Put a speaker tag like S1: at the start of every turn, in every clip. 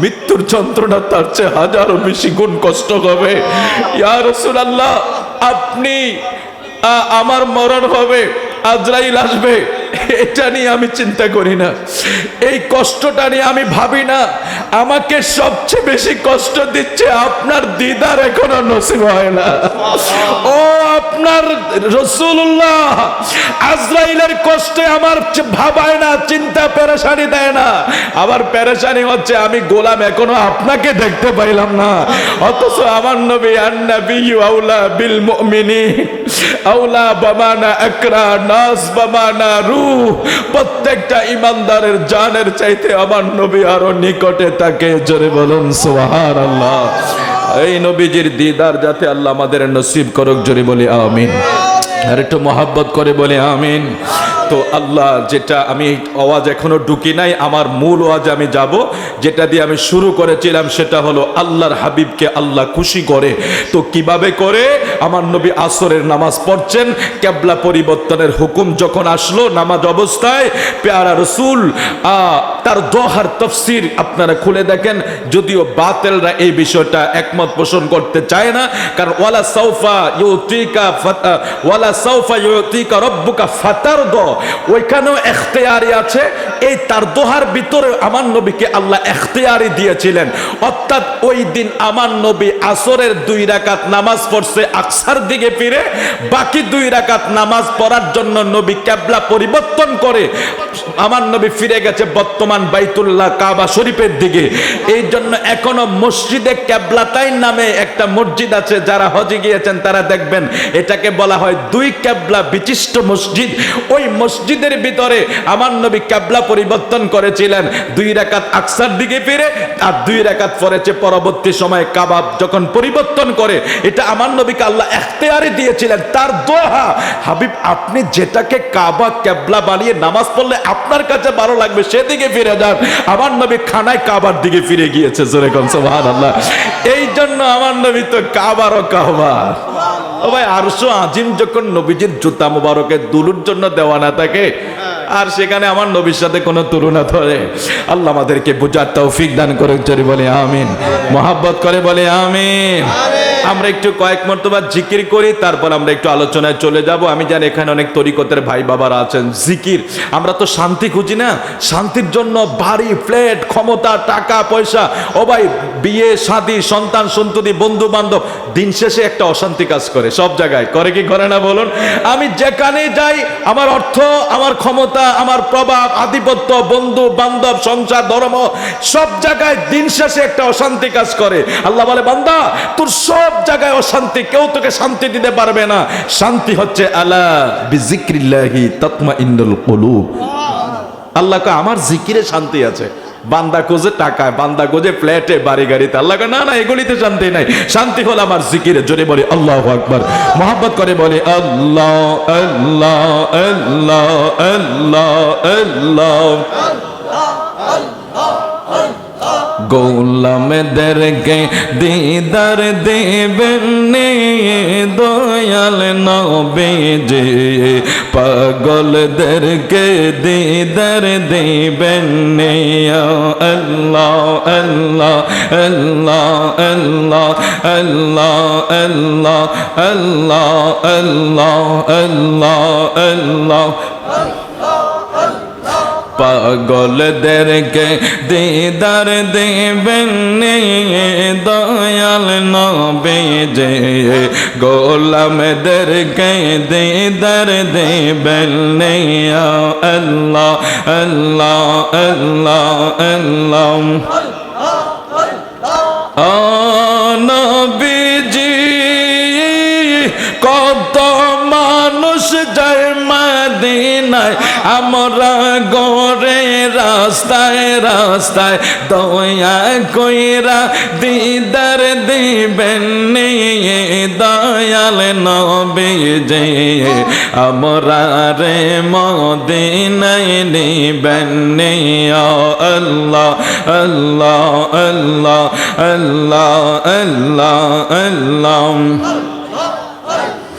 S1: মৃত্যুর যন্ত্রণা তার চেয়ে হাজারো বেশি গুণ কষ্ট হবে। ইয়া আল্লাহ আপনি আমার মরণ হবে, আজরাইল আসবে। এটা নিয়ে আমি চিন্তা করি না। এই কষ্টটা নিয়ে আমি ভাবি না। আমাকে সবচেয়ে বেশি কষ্ট দিচ্ছে আপনার দিদার এখনও নসিব হয় না। ও আপনার রসুল্লাহ আজরাইলের কষ্টে আমার ভাবায় না, চিন্তা পেরেশানি দেয় না। আবার পেরেশানি হচ্ছে আমি গোলাম এখনও আপনাকে দেখতে পাইলাম না। অথচ আমার নবী আন্নাবি আউলা বিল মুমিনি আউলা বামানা আকরা, নাস বামানা রু প্রত্যেকটা ইমানদারের জানের চাইতে আমার নবী আরও নিকটে তাকে জোরে বলুন সোহার আল্লাহ এই নবীজির দিদার যাতে আল্লাহ আমাদের নসিব করুক, জোরে বলি, আমিন। আর একটু মহাব্বত করে বলে, আমিন। তো আল্লাহ, যেটা আমি আওয়াজ এখনও ঢুকি নাই, আমার মূল আওয়াজ আমি যাব। যেটা দিয়ে আমি শুরু করেছিলাম সেটা হলো আল্লাহর হাবিবকে আল্লাহ খুশি করে। তো কীভাবে করে? আমার নবী আসরের নামাজ পড়ছেন ক্যাবলা পরিবর্তনের হুকুম যখন আসলো, নামাজ অবস্থায়, পেয়ারা রসুল তার দোহার তফসির আপনারা খুলে দেখেন, যদিও বাতেলরা এই বিষয়টা একমত পোষণ করতে চায় না, কারণ ওয়ালা সৌফা ইউতিকা ওয়ালা সাউফা ইউতিকা রব্বুকা ফাতারদ ওইখানেও এখতিয়ারি আছে। এই তার দোহার ভিতরে আমার নবীকে আল্লাহ এখতিয়ারি দিয়েছিলেন। অর্থাৎ ওই দিন আমার নবী আসরের দুই রাকাত নামাজ পড়ছে, আকসার দিকে ফিরে বাকি দুই রাকাত নামাজ পড়ার জন্য নবী ক্যাবলা পরিবর্তন করে আমার নবী ফিরে গেছে বর্তমান বাইতুল্লাহ কাবা শরীফের দিকে। এই জন্য এখনও মসজিদে ক্যাবলাতাই নামে একটা মসজিদ আছে, যারা হজে গিয়েছেন তারা দেখবেন, এটাকে বলা হয় দুই ক্যাবলা বিশিষ্ট মসজিদ। ওই মসজিদের ভিতরে আমার নবী ক্যাবলা পরিবর্তন করেছিলেন। দুই রাকাত আকসার দিকে ফিরে আর দুই রাকাত পড়েছে পরবর্তী সময়ে কাবাব। যখন পরিবর্তন করে, এটা আমার নবীকে আল্লাহ এখতেয়ারি দিয়েছিলেন। তার দোহা, হাবিব, আপনি যেটাকে কাবা, ক্যাবলা বানিয়ে নামাজ পড়লে আপনার কাছে ভালো লাগবে, সেদিকে ফিরে যান। আমার নবী খানায় কাবার দিকে ফিরে গিয়েছে, জোরে কন সুবহানাল্লাহ। এই জন্য আমার নবী তো কাবারও কাবা ও ভাই আরশো আজিম যখন নবীজির জুতা মুবারকের দুলুর জন্য দেওয়া না থাকে, আর সেখানে আমার নবীর সাথে কোনো তুলনা ধরে, আল্লাহ আমাদেরকে বুঝার তৌফিক দান করে চলে বলে আমিন, মোহাব্বত করে বলে আমিন। আমরা একটু কয়েক মর্তবা জিকির করি, তারপর আমরা একটু আলোচনায় চলে যাব। আমি জানি এখানে অনেক তরিকতের ভাই বাবারা আছেন। জিকির, আমরা তো শান্তি খুঁজি না। শান্তির জন্য বাড়ি, ফ্ল্যাট, ক্ষমতা, টাকা, পয়সা, ও ভাই বিয়ে, শাদি, সন্তান, সন্ততি বন্ধু বান্ধব দিন শেষে একটা অশান্তি কাজ করে সব জায়গায়। করে কি, করে না বলুন? আমি যেখানে যাই, আমার অর্থ, আমার ক্ষমতা, আমার প্রভাব, আধিপত্য বন্ধু বান্ধব সংসার, ধর্ম, সব জায়গায় দিন শেষে একটা অশান্তি কাজ করে। আল্লাহ বলে, বান্দা, তোর সব জায়গায় অশান্তি কেউ তোকে শান্তি দিতে পারবে না। শান্তি হচ্ছে আলা বিজিক্রিল্লাহি তৎমা ইন্দুল কুলুব। আল্লাহ কয়, আমার জিকিরে শান্তি আছে। বান্দা খোঁজে টাকায় বান্দা খোঁজে ফ্ল্যাটে বাড়ি গাড়িতে। আল্লাহ না না এগুলিতে শান্তি নাই। শান্তি হলো আমার জিকিরে। জোরে বলে আল্লাহ আকবার। মোহাম্মত করে বলে আল্লাহ আল্লাহ আল্লাহ আল্লাহ আল্লাহ। গোলামদেরকে দিদার দেবেন দয়াল নবীজি। পাগলদেরকে দিদার দেবেন আল্লাহ আল্লাহ আল্লাহ আল্লাহ আল্লাহ আল্লাহ আল্লাহ আল্লাহ আল্লাহ আল্লাহ। পাগলদেরকে দিদার দেবেন দয়াল নবে যে। গোলামদেরকে দিদার দেবেন আল্লাহ আল্লাহ আল্লাহ আল্লাহ। নবীজি, কত মানুষ যায় মাদিনায় আমরা গড়ে রাস্তায় রাস্তায় দয়া কইরা দিদার দিবেন দয়াল নবী যে আমরা রে মদিনায় নিবেন আল্লাহ আল্লাহ আল্লাহ আল্লাহ আল্লাহ আল্লাহ।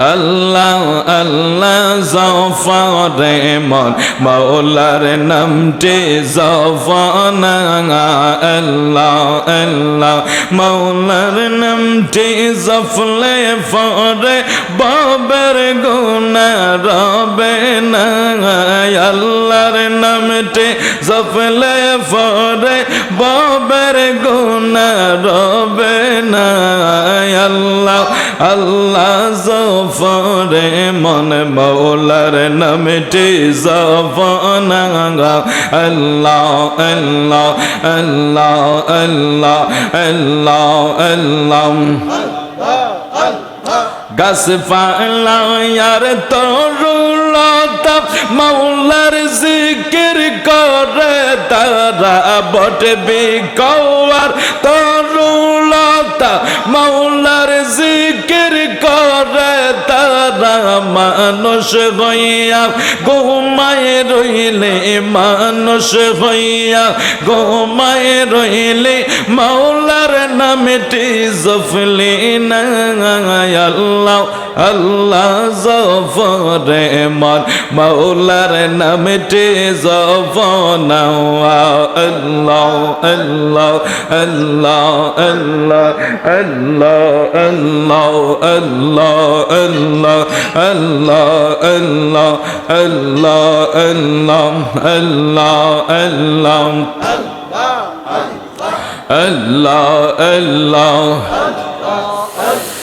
S1: আল্লাহ আল্লাহ জফরে মন মৌলার নামটি জফনা, আল্লাহ আল্লাহ মৌলার নামটি জফলে ফরে বাবের গুনা রবে না, আল্লাহর নামটি জফলে ফরে বাবের গুনা রবে না, আল্লাহ আল্লাহ জফরে মন মৌলার নামটি জফনা। আল্লাহ আল্লাহ আল্লাহ আল্লাহ আল্লাহ আল্লাহ। গাছ পালায়ার তরুলতা মৌলার জিকির করে তারা বটে বিকওয়ার তরুলতা মৌলার তারা মানুষ হইয়া গোমায় রইলে মানুষ হইয়া গোমায় রইলে মাওলার নামটি জফলি না আল্লাহ। আল্লাহ জফরে মন মৌলার নামটি জফনা আল্লাহ আল্লাহ আল্লাহ আল্লাহ আল্লাহ আল্লাহ আল্লাহ আল্লাহ আল্লাহ আল্লাহ আল্লাহ আল্লাহ আল্লাহ আল্লাহ আল্লাহ